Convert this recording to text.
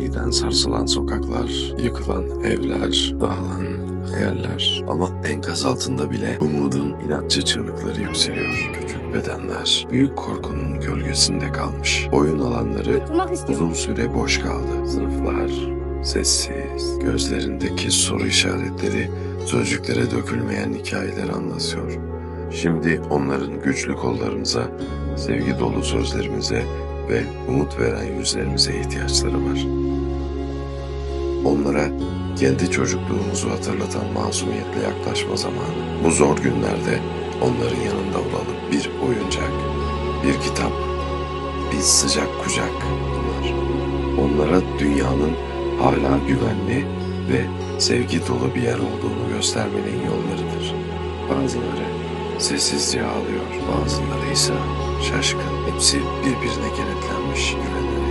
aniden sarsılan sokaklar, yıkılan evler, dağılan hayaller. Ama enkaz altında bile umudun inatçı çığlıkları yükseliyor. Küçük bedenler büyük korkunun gölgesinde kalmış. Oyun alanları uzun süre boş kaldı. Sınıflar sessiz, gözlerindeki soru işaretleri sözcüklere dökülmeyen hikayeler anlatıyor. Şimdi onların güçlü kollarımıza, sevgi dolu sözlerimize ve umut veren yüzlerimize ihtiyaçları var. Onlara kendi çocukluğumuzu hatırlatan masumiyetle yaklaşma zamanı. Bu zor günlerde onların yanında olalım. Bir oyuncak, bir kitap, bir sıcak kucak bunlar. Onlara dünyanın hala güvenli ve sevgi dolu bir yer olduğunu göstermenin yollarıdır. Bazıları sessizce ağlıyor, bazıları ise şaşkın. Hepsi birbirine kenetlenmiş, güven arıyor bakışlarla